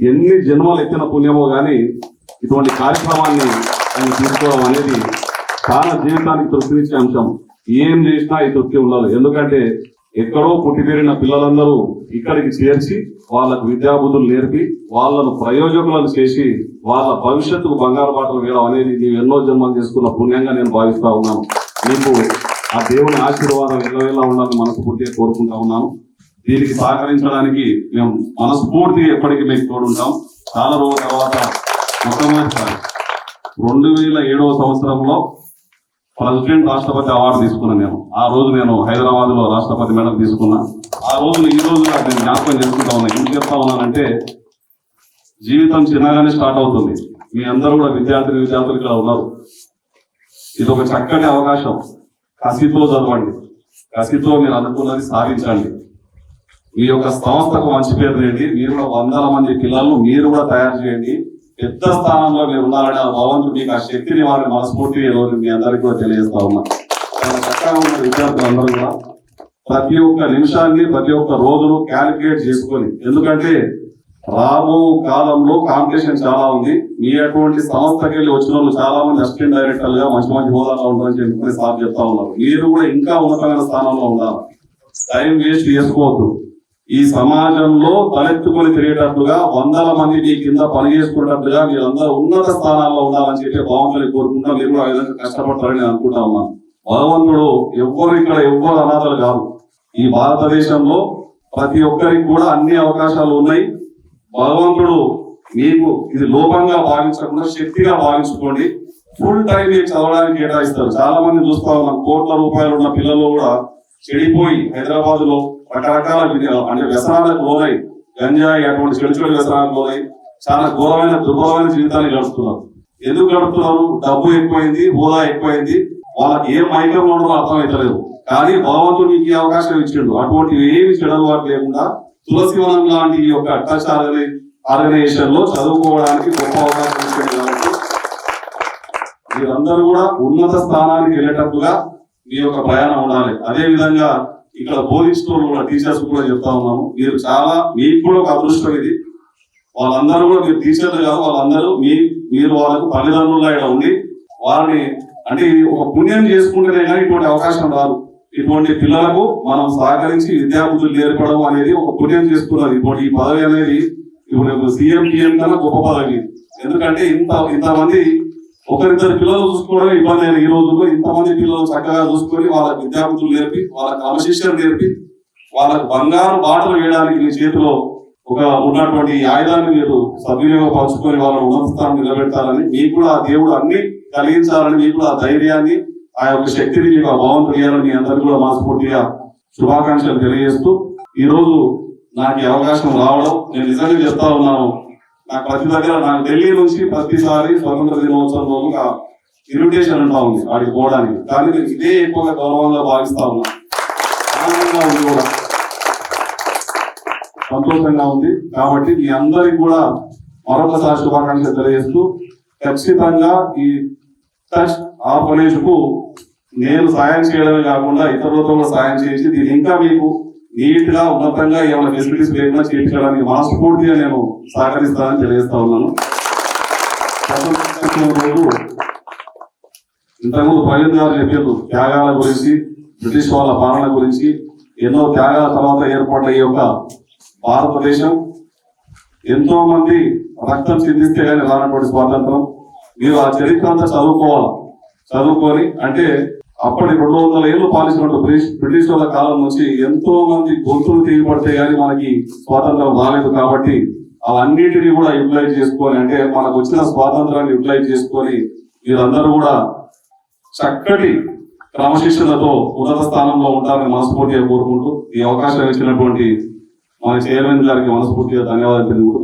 ఎన్ని జన్మలు ఎత్తిన పుణ్యమో కానీ ఇటువంటి కార్యక్రమాన్ని ఆయన తీసుకోవడం అనేది చాలా జీవితానికి తృప్తినిచ్చే అంశం. ఏం చేసినా ఈ తృప్తి ఉండాలి ఎందుకంటే ఎక్కడో పుట్టిపేరిన పిల్లలందరూ ఇక్కడికి చేర్చి వాళ్ళకు విద్యాబుద్ధులు నేర్పి వాళ్ళను ప్రయోజకులను చేసి వాళ్ళ భవిష్యత్తుకు బంగారు బాటలు వేయడం అనేది నీవు ఎన్నో జన్మలు చేసుకున్న పుణ్యంగా నేను భావిస్తా ఉన్నాను. నీకు ఆ దేవుని ఆశీర్వాదం ఎల్లవేళ ఉండాలని మనస్ఫూర్తిగా కోరుకుంటా ఉన్నాను. దీనికి సహకరించడానికి మేము మనస్ఫూర్తిగా ఎప్పటికీ మీకు తోడుంటాం. చాలా రోజుల తర్వాత మొట్టమొదటిసారి రెండు వేల ఏడవ సంవత్సరంలో ప్రెసిడెంట్ రాష్ట్రపతి అవార్డు తీసుకున్నాను నేను. ఆ రోజు నేను హైదరాబాద్లో రాష్ట్రపతి మేడం తీసుకున్నా. ఆ రోజు ఈ రోజు నేను జ్ఞాపకం చేసుకుంటా ఉన్నా. ఎందుకు చెప్తా ఉన్నానంటే జీవితం చిన్నగానే స్టార్ట్ అవుతుంది. మీ అందరూ కూడా విద్యార్థులు విద్యార్థులు ఇక్కడ ఉన్నారు. ఇది ఒక చక్కటి అవకాశం. కసితో చదవండి. కసితో మీరు అనుకున్నది సాధించండి. ఈ యొక్క సంస్థకు మంచి పేరు రండి మీరు కూడా వందల మంది పిల్లలను మీరు కూడా తయారు చేయండి. పెద్ద స్థానంలో మీరు ఉన్నారని ఆ భగవంతుడు మీకు ఆ శక్తిని వారిని మనస్ఫూర్తిగా మీ అందరికీ కూడా తెలియజేస్తా ఉన్నా. చక్కగా ఉన్న విద్యార్థులందరూ కూడా. ప్రతి ఒక్క నిమిషాన్ని ప్రతి ఒక్క రోజును క్యాలిక్యులేట్ చేసుకొని ఎందుకంటే రాబో కాలంలో కాంపిటీషన్ చాలా ఉంది. మీ అటువంటి సంస్థకి వెళ్ళి వచ్చిన వాళ్ళు చాలా మంది అసిస్టెంట్ డైరెక్టర్గా మంచి మంచి హోదాలో ఉంటారని చెప్పి సార్ చెప్తా ఉన్నారు. మీరు కూడా ఇంకా ఉన్నతమైన స్థానంలో ఉండాలి. టైం వేస్ట్ చేసుకోవద్దు. ఈ సమాజంలో తలెత్తుకొని తిరిగేటట్లుగా వందల మంది మీ కింద పనిచేసుకునేటట్లుగా మీరందరూ ఉన్నత స్థానాల్లో ఉండాలని చెప్పి భగవంతుని కోరుకుంటా మీరు కూడా ఆ విధంగా కష్టపడతారని నేను అనుకుంటా ఉన్నాను భగవంతుడు ఎవ్వరు ఇక్కడ ఎవ్వరు అనాథలు కాదు ఈ భారతదేశంలో ప్రతి ఒక్కరికి కూడా అన్ని అవకాశాలు ఉన్నాయి. భగవంతుడు మీకు ఇది లోపంగా భావించకుండా శక్తిగా భావించుకోండి. ఫుల్ టైం మీకు చదవడానికి కేటాయిస్తారు. చాలా మంది చూస్తా ఉన్నాం కోట్ల రూపాయలు ఉన్న పిల్లలు కూడా చెడిపోయి హైదరాబాద్లో రకరకాల అంటే వ్యసనాలకు లోనై గంజాయి అటువంటి చెడు చెడు వ్యసనాలకు లోనై చాలా ఘోరమైన దుర్భరమైన జీవితాన్ని గడుపుతున్నారు. ఎందుకు గడుపుతున్నారు? డబ్బు ఎక్కువైంది హోదా ఎక్కువైంది వాళ్ళకి ఏ మైకంలో ఉండడం అర్థమవుతలేదు కానీ భగవంతుడు మీకు ఈ అవకాశం ఇచ్చిండు. అటువంటి ఏమి చెడలవాటు లేకుండా తులసి వనం లాంటి ఈ యొక్క టచ్ ఆర్గనైజేషన్లో చదువుకోవడానికి గొప్ప అవకాశం ఇచ్చింది కాబట్టి మీరందరూ కూడా ఉన్నత స్థానానికి వెళ్ళేటట్టుగా మీ యొక్క ప్రయాణం ఉండాలి. అదే విధంగా ఇక్కడ బోధిస్తూ కూడా టీచర్స్ కూడా చెప్తా ఉన్నాను మీరు చాలా మీకు కూడా ఒక అదృష్టం ఇది. వాళ్ళందరూ కూడా మీరు టీచర్లు కాదు వాళ్ళందరూ మీ మీరు వాళ్ళకు తల్లిదండ్రులుగా ఇక్కడ ఉండి వారిని అంటే ఒక పుణ్యం చేసుకుంటేనే కానీ ఇటువంటి అవకాశం రాదు. ఇటువంటి పిల్లలకు మనం సహకరించి విద్యాబుద్ధులు నేర్పడం అనేది ఒక పుణ్యం చేసుకున్నది. ఇప్పుడు ఈ పదవి అనేది ఇప్పుడు సీఎం పిఎం కన్నా గొప్ప పదవి ఎందుకంటే ఇంత ఇంతమంది ఒకరిద్దరు పిల్లలు చూసుకోవడం ఇబ్బంది అయిన ఈ రోజుల్లో ఇంతమంది పిల్లలు చక్కగా చూసుకొని వాళ్ళకి విద్యార్థులు నేర్పి వాళ్ళకి అవశిష్యం నేర్పి వాళ్ళకు బంగారు బాటలు వేయడానికి మీ చేతిలో ఒక ఉన్నటువంటి ఆయుధాన్ని మీరు సద్వినియోగపరచుకొని వాళ్ళ ఉన్నత స్థానం నిలబెట్టాలని మీకు కూడా ఆ దేవుడు అన్ని కలిగించాలని మీకు కూడా ఆ ధైర్యాన్ని ఆ యొక్క శక్తిని మీకు ఆ భావం ఇవ్వాలని మీ అందరికీ కూడా మనస్ఫూర్తిగా శుభాకాంక్షలు తెలియజేస్తూ ఈ రోజు నాకు అవకాశం రావడం నేను నిజంగా చెప్తా ఉన్నాను. నాకు ప్రతి దగ్గర నాకు ఢిల్లీ నుంచి ప్రతిసారి స్వతంత్ర దినోత్సవంలో ఒక ఇన్విటేషన్ ఉంటా ఉంది వాడికి పోవడానికి. కానీ నేను ఇదే ఎక్కువగా గౌరవంగా భావిస్తా ఉన్నా. ఆనందంగా ఉంది కూడా. సంతోషంగా ఉంది. కాబట్టి మీ అందరికి కూడా మరొకసారి శుభాకాంక్షలు తెలియజేస్తూ ఖచ్చితంగా ఈ టచ్ ఆర్గనైజ్కు నేను సాయం చేయడమే కాకుండా ఇతరులతో కూడా సాయం చేసి దీన్ని ఇంకా మీకు నీట్గా ఉన్నతంగా ఏమైనా ఫెసిలిటీస్ లేకుండా చేయించడానికి మనస్ఫూర్తిగా నేను సహకరిస్తానని తెలియజేస్తా ఉన్నాను. రోజు ఇంతకుముందు ప్రవీణ్ గారు చెప్పారు త్యాగాల గురించి బ్రిటిష్ వాళ్ళ పాలన గురించి. ఎన్నో త్యాగాల తర్వాత ఏర్పడ్డ ఈ యొక్క భారతదేశం ఎంతో మంది రక్తం చిందిస్తే కానీ రానటువంటి స్వాతంత్రం. మీరు ఆ చరిత్ర అంతా చదువుకోవాలి. చదువుకొని అంటే అప్పటి రెండు వందల ఏళ్ళు పాలించినట్టు బ్రిటిష్ బ్రిటిష్ వాళ్ళ కాలం నుంచి ఎంతో మంది గొంతులు తీయబడితే కానీ మనకి స్వాతంత్రం రాలేదు కాబట్టి అవన్నిటిని కూడా యూటిలైజ్ చేసుకొని అంటే మనకు వచ్చిన స్వాతంత్రాన్ని యూటిలైజ్ చేసుకొని మీరందరూ కూడా చక్కటి క్రమశిక్షణతో ఉన్నత స్థానంలో ఉంటారని మనస్ఫూర్తిగా కోరుకుంటూ ఈ అవకాశం ఇచ్చినటువంటి మన చైర్మన్ గారికి మనస్ఫూర్తిగా ధన్యవాదాలు తెలుపుతూ